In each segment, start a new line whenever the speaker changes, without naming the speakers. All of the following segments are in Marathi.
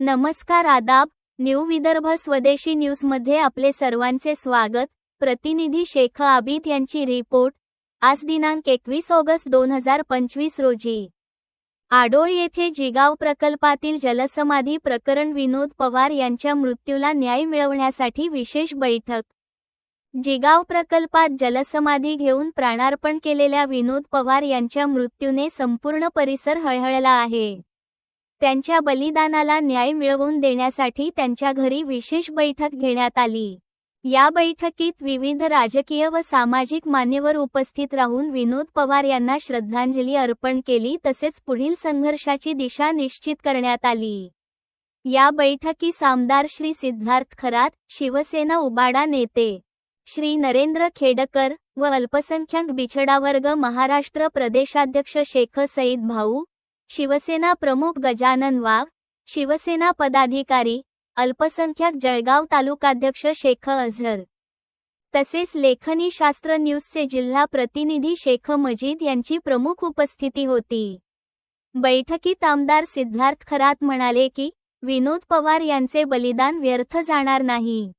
नमस्कार आदाब न्यू विदर्भ स्वदेशी न्यूजमध्ये आपले सर्वांचे स्वागत. प्रतिनिधी शेख आबिद यांची रिपोर्ट आज दिनांक एकवीस ऑगस्ट दोन हजार पंचवीस रोजी. आडोळ येथे जिगाव प्रकल्पातील जलसमाधी प्रकरण विनोद पवार यांच्या मृत्यूला न्याय मिळवण्यासाठी विशेष बैठक. जिगाव प्रकल्पात जलसमाधी घेऊन प्राणार्पण केलेल्या विनोद पवार यांच्या मृत्यूने संपूर्ण परिसर हळहळला आहे. त्यांच्या बलिदानाला न्याय मिळवून देण्यासाठी त्यांच्या घरी विशेष बैठक घेण्यात आली. या बैठकीत विविध राजकीय व सामाजिक मान्यवर उपस्थित राहून विनोद पवार यांना श्रद्धांजली अर्पण केली तसेच पुढील संघर्षाची दिशा निश्चित करण्यात आली. या बैठकीस आमदार श्री सिद्धार्थ खरात शिवसेना उबाडा नेते श्री नरेंद्र खेडकर व अल्पसंख्याक बिछडावर्ग महाराष्ट्र प्रदेशाध्यक्ष शेख सईद भाऊ शिवसेना प्रमुख गजानन वाघ शिवसेना पदाधिकारी अल्पसंख्याक जळगाव तालुकाध्यक्ष शेख अझहर. तसेच लेखनी शास्त्र न्यूजचे जिल्हा प्रतिनिधी शेख मजीद यांची प्रमुख उपस्थिती होती. बैठकीत आमदार सिद्धार्थ खरात म्हणाले की विनोद पवार यांचे बलिदान व्यर्थ जाणार नाही.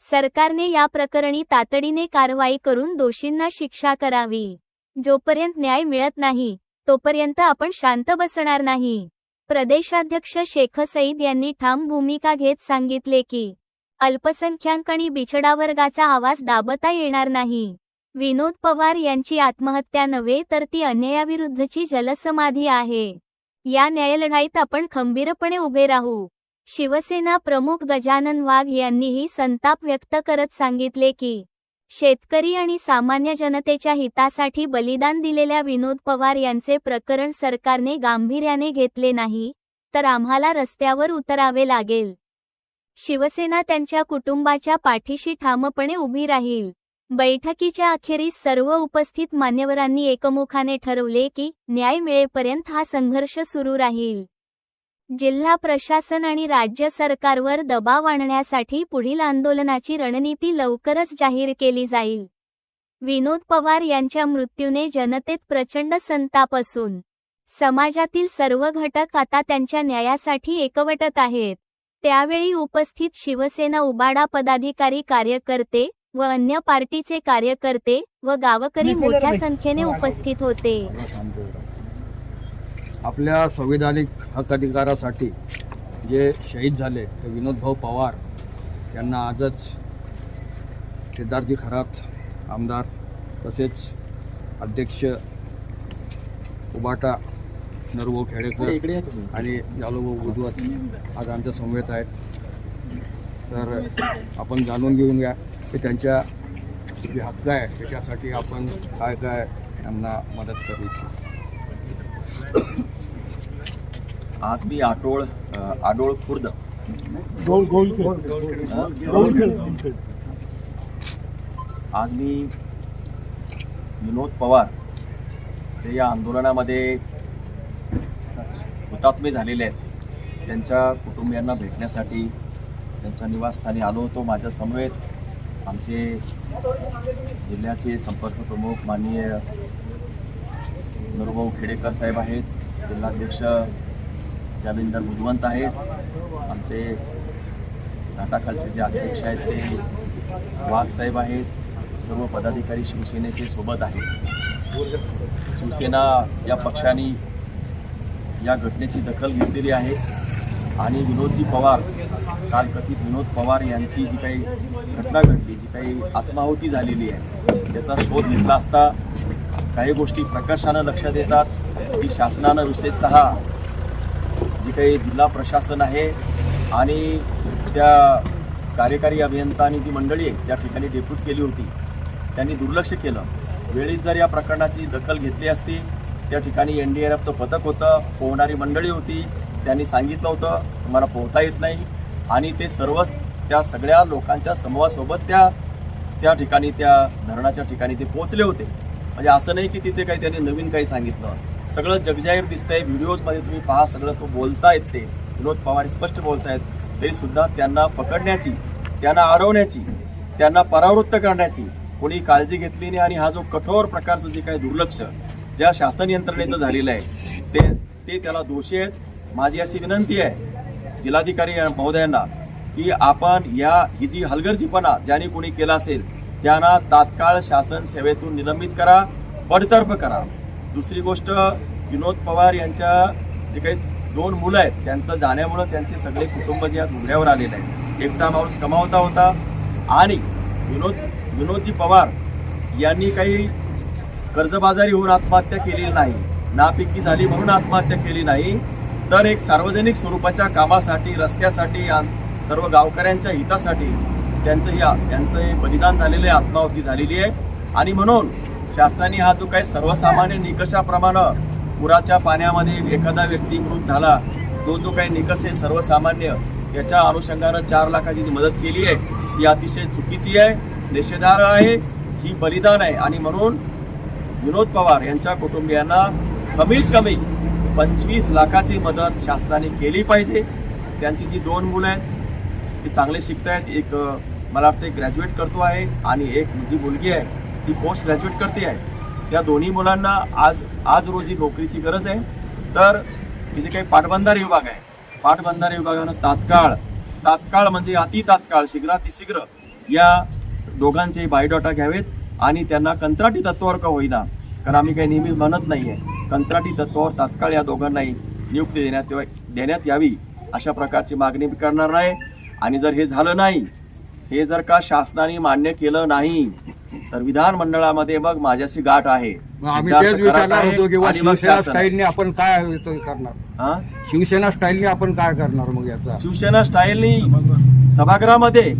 सरकारने या प्रकरणी तातडीने कारवाई करून दोषींना शिक्षा करावी. जोपर्यंत न्याय मिळत नाही तोपर्यंत आपण शांत बसणार नाही. प्रदेशाध्यक्ष शेख सईद यांनी ठाम भूमिका घेत सांगितले की अल्पसंख्याक आणि बिछडा वर्गाचा आवाज दाबता येणार नाही. विनोद पवार यांची आत्महत्या नव्हे तर ती अन्यायाविरुद्धची जलसमाधी आहे. या न्यायलढाईत आपण खंबीरपणे उभे राहू. शिवसेना प्रमुख गजानन वाघ यांनीही संताप व्यक्त करत सांगितले की शेतकरी आणि सामान्य जनतेच्या हितासाठी बलिदान दिलेल्या विनोद पवार यांचे प्रकरण सरकारने गांभीर्याने घेतले नाही तर आम्हाला रस्त्यावर उतरावे लागेल. शिवसेना त्यांच्या कुटुंबाच्या पाठीशी ठामपणे उभी राहील. बैठकीच्या अखेरीस सर्व उपस्थित मान्यवरांनी एकमुखाने ठरवले की न्याय मिळेपर्यंत हा संघर्ष सुरू राहील. जिल्हा प्रशासन आणि राज्य सरकारवर दबाव आणण्यासाठी पुढील आंदोलनाची रणनीती लवकरच जाहीर केली जाईल. विनोद पवार यांच्या मृत्यूने जनतेत प्रचंड संताप असून समाजातील सर्व घटक आता त्यांच्या न्यायासाठी एकवटत आहेत. त्यावेळी उपस्थित शिवसेना उबाडा पदाधिकारी कार्यकर्ते व अन्य पार्टीचे कार्यकर्ते व गावकरी मोठ्या संख्येने उपस्थित होते.
आपल्या संविधानिक हक अधिकारासाठी जे शहीद झाले ते विनोदभाऊ पवार यांना आजच सिद्धार्थी खरात आमदार तसेच अध्यक्ष उबाटा नरभाऊ खेडेकर आणि जालूभाऊ उजवत आज आमच्या समवेत आहेत. तर आपण जाणून घेऊन घ्या की त्यांच्या जे हक्क आहे त्याच्यासाठी आपण काय काय यांना मदत करू इच्छितो.
आज मी आटोळ आडोळ खुर्द. आज मी विनोद पवार ते या आंदोलनामध्ये हुतात्मे झालेले आहेत. त्यांच्या कुटुंबियांना भेटण्यासाठी त्यांच्या निवासस्थानी आलो होतो माझ्या समवेत. आमचे जिल्ह्याचे संपर्क प्रमुख माननीय नरुभाऊ खेडेकर साहेब आहेत जिल्हाध्यक्ष जालिंदर बुधवंत आहेत. आमचे नाटाखालचे जे अध्यक्ष आहेत ते वाघ साहेब आहेत. सर्व पदाधिकारी शिवसेनेचे सोबत आहेत. शिवसेना या पक्षाने या घटनेची दखल घेतलेली आहे. आणि विनोदजी पवार काल कथित विनोद पवार यांची जी काही घटना घडली जी काही आत्माहुती झालेली आहे त्याचा शोध घेतला असता काही गोष्टी प्रकर्षानं लक्षात येतात. की शासनानं विशेषतः जी काही जिल्हा प्रशासन आहे आणि त्या कार्यकारी अभियंता आणि जी मंडळी आहे त्या ठिकाणी डेप्यूट केली होती त्यांनी दुर्लक्ष केलं. वेळीच जर या प्रकरणाची दखल घेतली असती त्या ठिकाणी एन डी आर एफचं पथक होतं पोहणारी मंडळी होती त्यांनी सांगितलं होतं तुम्हाला पोहता येत नाही. आणि ते सर्व त्या सगळ्या लोकांच्या समूहासोबत त्या त्या ठिकाणी त्या धरणाच्या ठिकाणी ते पोहोचले होते. म्हणजे असं नाही की तिथे काही त्यांनी नवीन काही सांगितलं. सगळं जगजाहीर दिसतंय व्हिडिओजमध्ये तुम्ही पहा सगळं तो बोलतायत ते. विनोद पवार स्पष्ट बोलतायत. तरी सुद्धा त्यांना पकडण्याची त्यांना आरवण्याची त्यांना परावृत्त करण्याची कोणी काळजी घेतली नाही आणि हा जो कठोर प्रकारचं जे काही दुर्लक्ष ज्या शासन यंत्रणेचं झालेलं आहे ते ते त्याला दोषी आहेत. माझी अशी विनंती आहे जिल्हाधिकारी महोदयांना की आपण या ही जी हलगर्जीपणा ज्याने कोणी केला असेल त्यांना तात्काळ शासन सेवेतून निलंबित करा बडतर्फ करा. दुसरी गोष्ट विनोद पवार यांच्या जे काही दोन मुलं आहेत त्यांचं जाण्यामुळं त्यांचे सगळे कुटुंब जे या उघड्यावर आलेले आहेत. एकटा माणूस कमावता होता आणि विनोद विनोदजी पवार यांनी काही कर्जबाजारी होऊन आत्महत्या केलेली नाही नापिकी झाली म्हणून आत्महत्या केली नाही तर एक सार्वजनिक स्वरूपाच्या कामासाठी रस्त्यासाठी सर्व गावकऱ्यांच्या हितासाठी त्यांचं ही त्यांचं हे बलिदान झालेलं आहे आत्माहुती झालेली आहे. आणि म्हणून शासनाने हा जो काही सर्वसामान्य निकषाप्रमाणे पुराच्या पाण्यामध्ये एखादा व्यक्ती मृत झाला तो जो काही निकष आहे सर्वसामान्य याच्या अनुषंगानं चार लाखाची जी मदत केली आहे ही अतिशय चुकीची आहे निषेधार्ह आहे ही बलिदान आहे. आणि म्हणून विनोद पवार यांच्या कुटुंबियांना कमीत कमी पंचवीस लाखाची मदत शासनाने केली पाहिजे. त्यांची जी दोन मुलं आहेत ती चांगले शिकत आहेत एक मला वाटतं एक ग्रॅज्युएट करतो आहे आणि एक जी मुलगी आहे ती पोस्ट ग्रॅज्युएट करते आहे. त्या दोन्ही मुलांना आज आज रोजी नोकरीची गरज आहे. तर हे जे काही पाटबंधारे विभाग आहे पाटबंधारे विभागानं तात्काळ तात्काळ म्हणजे अति तात्काळ शीघ्रातिशीघ्र या दोघांचे बायोडाटा घ्यावेत आणि त्यांना कंत्राटी तत्वावर का होईना कारण आम्ही काही नेहमी म्हणत नाही आहे कंत्राटी तत्वावर तात्काळ या दोघांनाही नियुक्ती देण्यात देण्यात यावी अशा प्रकारची मागणी करणार नाही. आणि जर हे झालं नाही हे जर का शासनाने मान्य केलं नाही तर विधानमंडळामध्ये मग माझ्याशी गाठ आहे.
आम्ही तेच विचारणार होतो शिवसेना. स्टाईलने आपण काय करणार? शिवसेना स्टाईलने आपण काय करणार मग याचा?
शिवसेना स्टाईलनी सभागृहामध्ये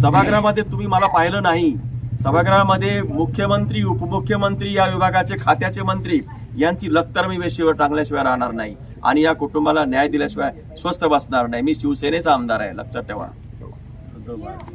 सभागृहामध्ये तुम्ही मला पाहिलं नाही. सभागृहामध्ये मुख्यमंत्री उपमुख्यमंत्री या विभागाचे खात्याचे मंत्री यांची लक्तर मी वेशीवर टांगल्याशिवाय राहणार नाही. आणि या कुटुंबाला न्याय दिल्याशिवाय स्वस्थ बसणार नाही. मी शिवसेनेचा आमदार आहे लक्षात ठेवा. Então do lado.